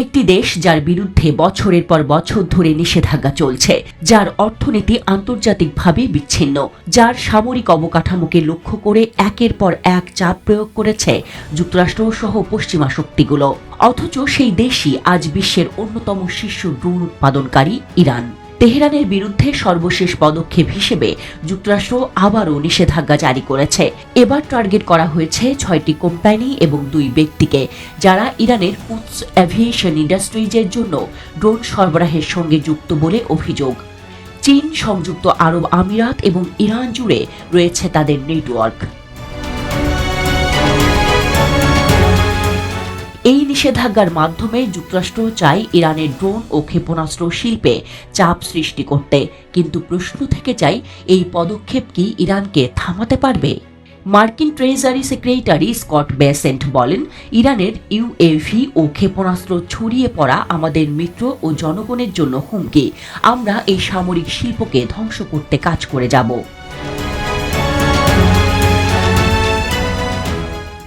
একটি দেশ যার বিরুদ্ধে বছরের পর বছর ধরে নিষেধাজ্ঞা চলছে, যার অর্থনীতি আন্তর্জাতিকভাবে বিচ্ছিন্ন, যার সামরিক অবকাঠামোকে লক্ষ্য করে একের পর এক চাপ প্রয়োগ করেছে যুক্তরাষ্ট্র সহ পশ্চিমা শক্তিগুলো। অথচ সেই দেশই আজ বিশ্বের অন্যতম শীর্ষ ড্রোন উৎপাদনকারী ইরান। তেহরানের বিরুদ্ধে সর্বশেষ পদক্ষেপ হিসেবে যুক্তরাষ্ট্র আবারও নিষেধাজ্ঞা জারি করেছে। এবার টার্গেট করা হয়েছে ছয়টি কোম্পানি এবং দুই ব্যক্তিকে, যারা ইরানের কুৎস অ্যাভিয়েশন ইন্ডাস্ট্রিজের জন্য ড্রোন সরবরাহের সঙ্গে যুক্ত বলে অভিযোগ। চীন, সংযুক্ত আরব আমিরাত এবং ইরান জুড়ে রয়েছে তাদের নেটওয়ার্ক। এই নিষেধাজ্ঞার মাধ্যমে যুক্তরাষ্ট্র চায় ইরানের ড্রোন ও ক্ষেপণাস্ত্র শিল্পে চাপ সৃষ্টি করতে। কিন্তু প্রশ্ন থেকে চাই, এই পদক্ষেপ কি ইরানকে থামাতে পারবে? মার্কিন ট্রেজারি সেক্রেটারি স্কট বেসেন্ট বলেন, ইরানের ইউএভি ও ক্ষেপণাস্ত্র ছড়িয়ে পড়া আমাদের মিত্র ও জনগণের জন্য হুমকি। আমরা এই সামরিক শিল্পকে ধ্বংস করতে কাজ করে যাব।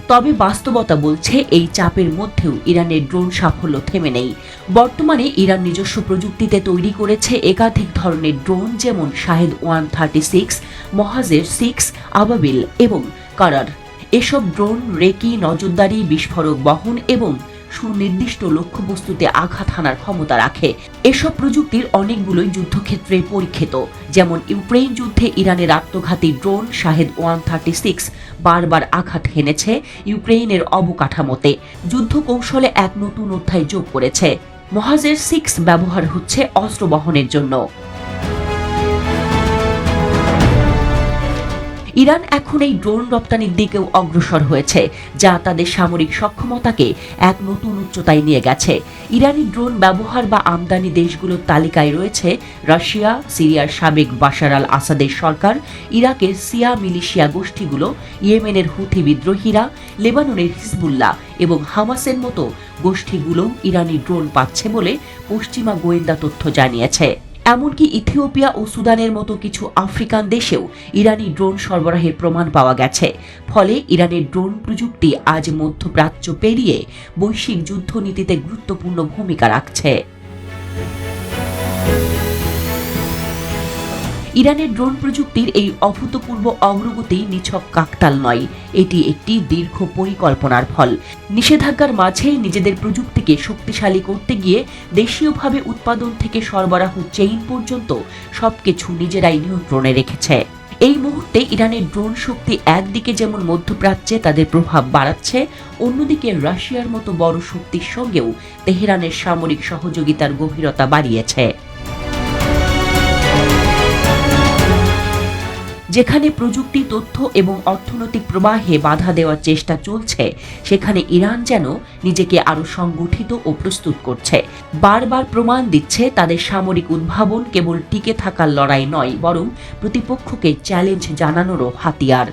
তবে বাস্তবতা বলছে, এই চাপের মধ্যেও ইরানের ড্রোন সাফল্য থেমে নেই। বর্তমানে ইরান নিজস্ব প্রযুক্তিতে তৈরি করেছে একাধিক ধরনের ড্রোন, যেমন Shahed one thirty six, Mohajer six, Ababil এবং কারার। এসব ড্রোন, রেকি, নজরদারি, বিস্ফোরক বহন এবং সুনির্দিষ্ট লক্ষ্যবস্তুতে আঘাত হানার ক্ষমতা রাখে। এসব প্রযুক্তির অনেকগুলোই যুদ্ধক্ষেত্রে পরীক্ষিত। যেমন ইউক্রেন যুদ্ধে ইরানের আত্মঘাতী drone Shahed one thirty six বারবার আঘাত হেনেছে ইউক্রেনের অবকাঠামোতে। যুদ্ধ কৌশলে এক নতুন অধ্যায় যোগ করেছে। মহাজের সিক্স ব্যবহার হচ্ছে অস্ত্র বহনের জন্য। ইরান এখন এই ড্রোন রপ্তানির দিকেও অগ্রসর হয়েছে, যা তাদের সামরিক সক্ষমতাকে এক নতুন উচ্চতায় নিয়ে গেছে। ইরানি ড্রোন ব্যবহার বা আমদানি দেশগুলোর তালিকায় রয়েছে রাশিয়া, সিরিয়ার সাবেক বাশার আল আসাদের সরকার ইরাকের সিয়া মিলিশিয়া গোষ্ঠীগুলো, ইয়েমেনের হুথি বিদ্রোহীরা, লেবাননের হিজবুল্লাহ এবং হামাসের মতো গোষ্ঠীগুলো ইরানি ড্রোন পাচ্ছে বলে পশ্চিমা গোয়েন্দা তথ্য জানিয়েছে। এমনকি ইথিওপিয়া ও সুদানের মতো কিছু আফ্রিকান দেশেও ইরানি ড্রোন সরবরাহের প্রমাণ পাওয়া গেছে। ফলে ইরানের ড্রোন প্রযুক্তি আজ মধ্যপ্রাচ্য পেরিয়ে বৈশ্বিক যুদ্ধনীতিতে গুরুত্বপূর্ণ ভূমিকা রাখছে। ইরানের ড্রোন প্রযুক্তির এই অভূতপূর্ব অগ্রগতি নিছক কাকতাল নয়। এটি একটি দীর্ঘ পরিকল্পনার ফল। নিষেধাজ্ঞার মাঝে নিজেদের প্রযুক্তিকে শক্তিশালী করতে গিয়ে দেশীয়ভাবে উৎপাদন থেকে সরবরাহ চেইন পর্যন্ত সবকিছু নিজেরাই নিয়ন্ত্রণে রেখেছে। এই মুহূর্তে ইরানের ড্রোন শক্তি একদিকে যেমন মধ্যপ্রাচ্যে তাদের প্রভাব বাড়াচ্ছে, অন্যদিকে রাশিয়ার মতো বড় শক্তির সঙ্গেও তেহরানের সামরিক সহযোগিতার গভীরতা বাড়িয়েছে। যেখানে প্রযুক্তি, তথ্য এবং অর্থনৈতিক প্রবাহে বাধা দেওয়ার চেষ্টা চলছে, সেখানে ইরান যেন নিজেকে আরও সংগঠিত ও প্রস্তুত করছে। বারবার প্রমাণ দিচ্ছে তাদের সামরিক উদ্ভাবন কেবল টিকে থাকার লড়াই নয়, বরং প্রতিপক্ষকে চ্যালেঞ্জ জানানোরও হাতিয়ার।